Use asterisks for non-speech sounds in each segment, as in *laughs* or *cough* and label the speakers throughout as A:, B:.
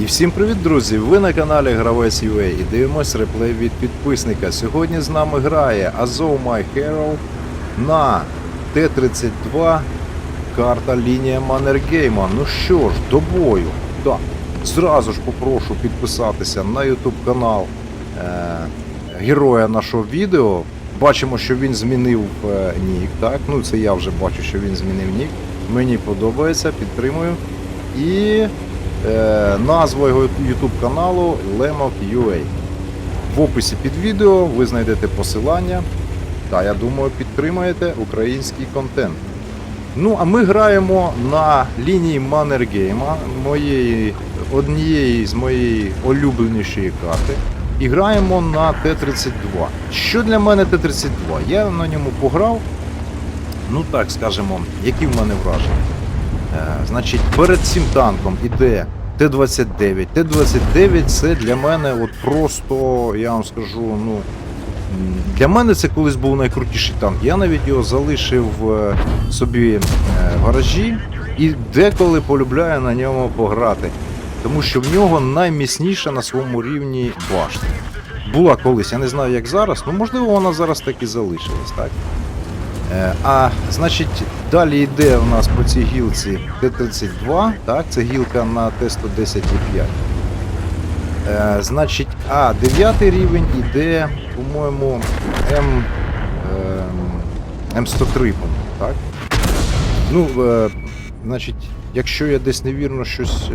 A: І всім привіт, друзі! Ви на каналі Гравець UA і дивимось реплей від підписника. Сьогодні з нами грає Azov My Hero на Т-32 карта лінія Маннергейма. Ну що ж, до бою. Да. Зразу ж попрошу підписатися на YouTube канал е- героя нашого відео. Бачимо, що він змінив е, нік. Так? Ну це я вже бачу, що він змінив нік. Мені подобається, підтримую. І назва його YouTube каналу Lemok.ua. В описі під відео ви знайдете посилання. Та я думаю, підтримаєте український контент. Ну, а ми граємо на лінії Маннергейма, моєї, однієї з моєї улюбленішої карти. І граємо на Т-32. Що для мене Т-32? Я на ньому пограв. Ну так скажемо, які в мене враження. Е, значить, перед цим танком іде Т-29. Т-29 це для мене от просто, я вам скажу, ну. Для мене це колись був найкрутіший танк. Я навіть його залишив е, собі е, в гаражі і деколи полюбляю на ньому пограти. Тому що в нього найміцніша на своєму рівні башта. Була колись, я не знаю як зараз, ну можливо вона зараз так і залишилась, так? Е, А значить, далі йде у нас по цій гілці Т-32, так, це гілка на Т-110 і 5. Е, значить, а 9 рівень іде, по-моєму, М, е, М103, так? Ну, е, значить, якщо я десь невірно щось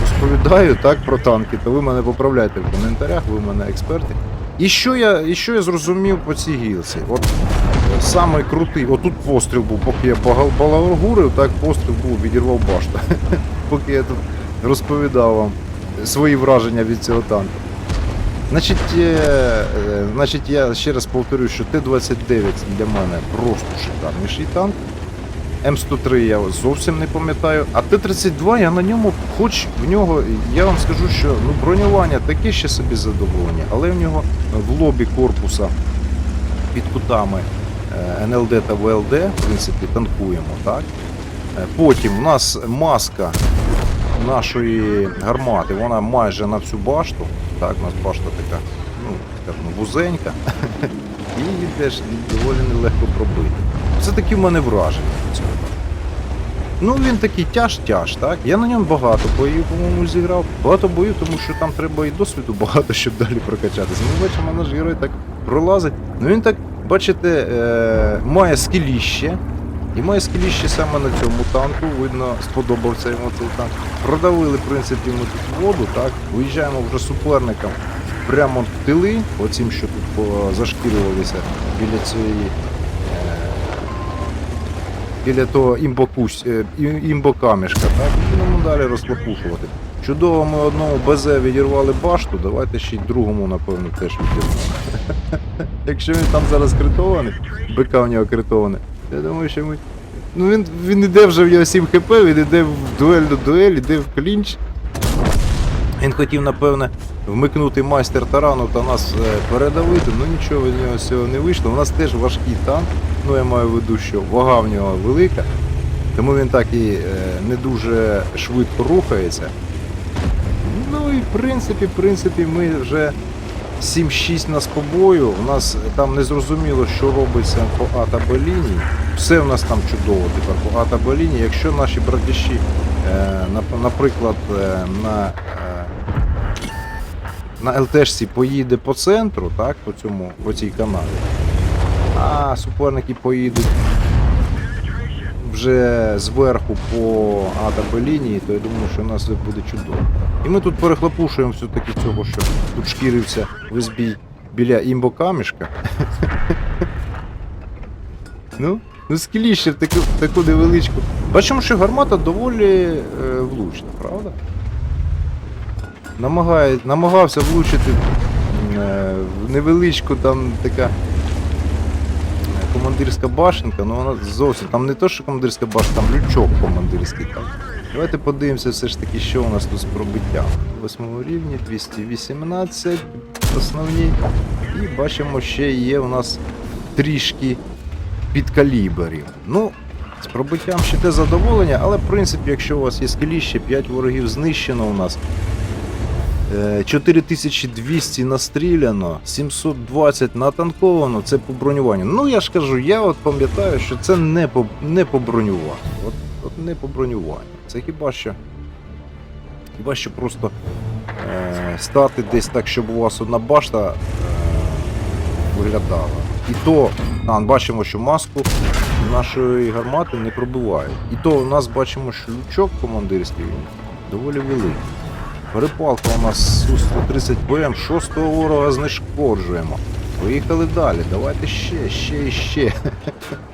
A: розповідаю так, про танки, то ви мене поправляйте в коментарях, ви в мене експерти. І що я, і що я зрозумів по цій гілці? От самий крутий, отут постріл був, поки я балагурив, так постріл був, відірвав башту. *laughs* поки я тут розповідав вам свої враження від цього танку. Значить, е, е, значить, я ще раз повторю, що Т-29 для мене просто шикарніший танк. М103 я зовсім не пам'ятаю, а Т-32 я на ньому, хоч в нього, я вам скажу, що ну, бронювання таке ще собі задоволення, але в нього в лобі корпуса під кутами НЛД та ВЛД, в принципі, танкуємо, так? Е, Потім у нас маска нашої гармати, вона майже на всю башту. Так, у нас башта така, ну, скажімо, вузенька. *laughs* І її теж доволі нелегко пробити. Це такі в мене враження. Ну він такий тяж-тяж, так? Я на ньому багато боїв, по-моєму, зіграв. Багато боїв, тому що там треба і досвіду *laughs* багато, щоб далі прокачатися. Ми бачимо, наш герой так пролазить. Ну він так, бачите, е- має скіліще. І має скіліще саме на цьому танку. Видно, сподобався йому цей танк. Продавили, в принципі, ми тут воду, так? Виїжджаємо вже суперникам прямо в тили, оцім, що тут зашкірювалися біля цієї. е, Біля того е, імбокамішка, так? Будемо далі розклопушувати. Чудово, ми одному БЗ відірвали башту, давайте ще й другому, напевно, теж відірвемо. *laughs* Якщо він там зараз критований, БК у нього критований, я думаю, що ми. Ну він, він іде вже в нього 7 хп, він іде в дуель до дуель, іде в клінч. Він хотів, напевне, вмикнути майстер тарану та нас е, передавити, ну нічого з нього цього не вийшло. У нас теж важкий танк, ну я маю в виду, що вага в нього велика, тому він так і е, не дуже швидко рухається. Ну і в принципі, в принципі, ми вже 7-6 нас по бою. У нас там не зрозуміло, що робиться по А та Б лінії. Все в нас там чудово тепер по А та Б лінії. Якщо наші братіші, е, нап- наприклад, е, на, е, на ЛТшці поїде по центру, так, по цьому, по цій каналі, а суперники поїдуть вже зверху по А та Б лінії, то я думаю, що у нас все буде чудово. І ми тут перехлопушуємо все-таки цього, що тут шкірився весь бій біля імбокамішка. *laughs* ну, ну скіліще в таку, невеличку. Бачимо, що гармата доволі е, влучна, правда? Намагає, намагався влучити е, в невеличку там така командирська башенка, ну вона зовсім там не то, що командирська башенка, там лючок командирський там. Давайте подивимося все ж таки, що у нас тут з пробиттям. Восьмому рівні, 218 основні. І бачимо, ще є у нас трішки підкаліберів. Ну, з пробиттям ще те задоволення, але в принципі, якщо у вас є скеліще, 5 ворогів знищено у нас. Е, 4200 настріляно, 720 натанковано, це по бронюванню. Ну я ж кажу, я от пам'ятаю, що це не по, не по бронюванню. От, от не по бронюванню. Це хіба що. Хіба що просто е, стати десь так, щоб у вас одна башта е, виглядала. І то, а, бачимо, що маску нашої гармати не пробивають. І то у нас бачимо, що лючок командирський доволі великий. Перепалка у нас Су-130 БМ, шостого ворога знешкоджуємо. Поїхали далі, давайте ще, ще і ще.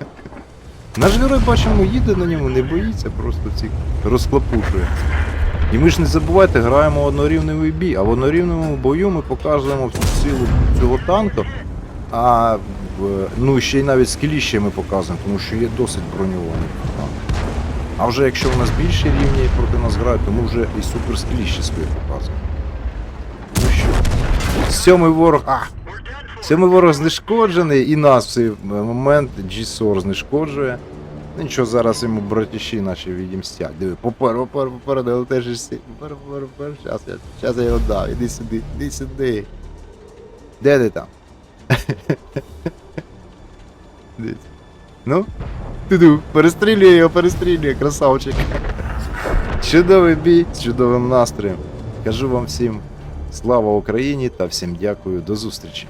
A: *laughs* Наш герой бачимо, їде на ньому, не боїться, просто ці розклапушує. І ми ж не забувайте, граємо однорівневий бій, а в однорівневому бою ми показуємо всю силу цього танку, а ну ще й навіть скіліще ми показуємо, тому що є досить броньований. А вже якщо в нас більші рівні проти нас грають, то ми вже і супер скіліще своє показуємо. Ну що, сьомий ворог. А! Сьомий ворог знешкоджений, і нас в цей момент G-SOR знешкоджує. Ну Нічого, зараз йому братіші наші відімстять. Диви, попер, попер, попер, де летиш всі. Попер, попер, попер. Щас я, щас я його дав. Іди сюди, іди сюди. Де ти там? *laughs* Ну? Туду, перестрілює його, перестрілює, красавчик. Чудовий бій з чудовим настроєм. Кажу вам всім слава Україні та всім дякую. До зустрічі.